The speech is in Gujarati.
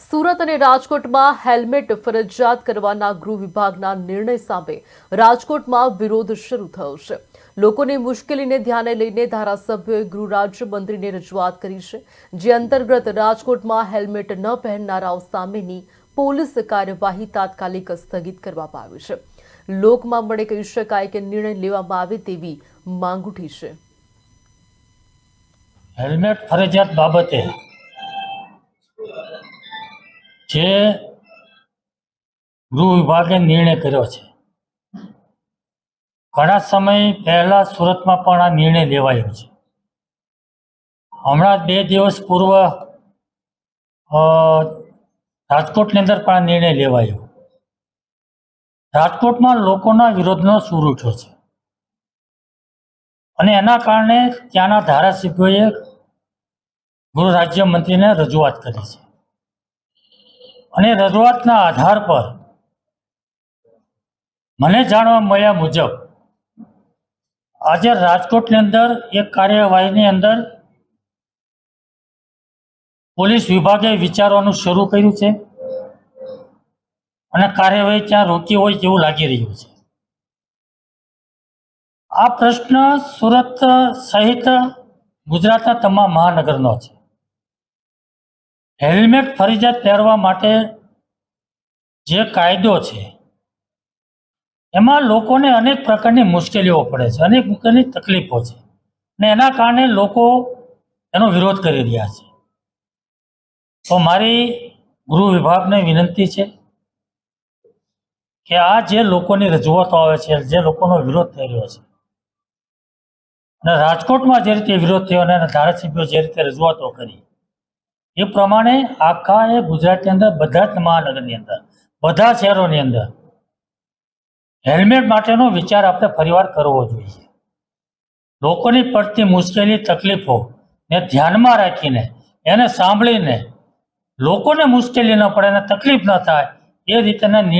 સુરત અને રાજકોટમાં હેલ્મેટ ફરજિયાત કરવાના ગૃહ વિભાગના નિર્ણય સામે રાજકોટમાં વિરોધ શરૂ થયો છે. લોકોની મુશ્કેલીને ધ્યાને લઈને ધારાસભ્યોએ ગૃહ રાજ્યમંત્રીને રજૂઆત કરી છે, જે અંતર્ગત રાજકોટમાં હેલ્મેટ ન પહેરનારાઓ સામેની પોલીસ કાર્યવાહી તાત્કાલિક સ્થગિત કરવામાં આવી છે. લોકમાં મળે કહી શકાય કે નિર્ણય લેવામાં આવે તેવી માંગ ઉઠી છે. હેલ્મેટ ફરજિયાત બાબતે જે ગૃહ વિભાગે નિર્ણય કર્યો છે. ઘણા સમય પહેલા સુરતમાં પણ આ નિર્ણય લેવાયો છે. હમણાં બે દિવસ પૂર્વ રાજકોટની અંદર પણ આ નિર્ણય લેવાયો. રાજકોટમાં લોકોના વિરોધનો સૂર ઉઠ્યો છે. અને એના કારણે ત્યાંના ધારાસભ્યોએ ગૃહ રાજ્યમંત્રીને રજૂઆત કરી છે. અને રજૂઆતના આધાર પર મને જાણવા મળ્યા મુજબ આજે રાજકોટની અંદર એક કાર્યવાહીની અંદર પોલીસ વિભાગે વિચારવાનું શરૂ કર્યું છે અને કાર્યવાહી ત્યાં રોકી હોય તેવું લાગી રહ્યું છે. આ પ્રશ્ન સુરત સહિત ગુજરાતના તમામ મહાનગરનો છે. હેલ્મેટ ફરજિયાત પહેરવા માટે જે કાયદો છે, એમાં લોકોને અનેક પ્રકારની મુશ્કેલીઓ પડે છે, અનેક પ્રકારની તકલીફો છે અને એના કારણે લોકો એનો વિરોધ કરી રહ્યા છે. તો મારી ગૃહ વિભાગને વિનંતી છે કે આ જે લોકોની રજૂઆતો આવે છે, જે લોકોનો વિરોધ થઈ રહ્યો છે અને રાજકોટમાં જે રીતે વિરોધ થયો અને ધારાસભ્યો જે રીતે રજૂઆતો કરી એ પ્રમાણે આખા એ ગુજરાતની અંદર, બધા જ મહાનગરની અંદર, બધા શહેરોની અંદર હેલ્મેટ માટેનો વિચાર આપણે ફરીવાર કરવો જોઈએ. લોકોની પડતી મુશ્કેલી, તકલીફો ને ધ્યાનમાં રાખીને, એને સાંભળીને, લોકોને મુશ્કેલી ન પડે અને તકલીફ ન થાય, એ નિર્ણય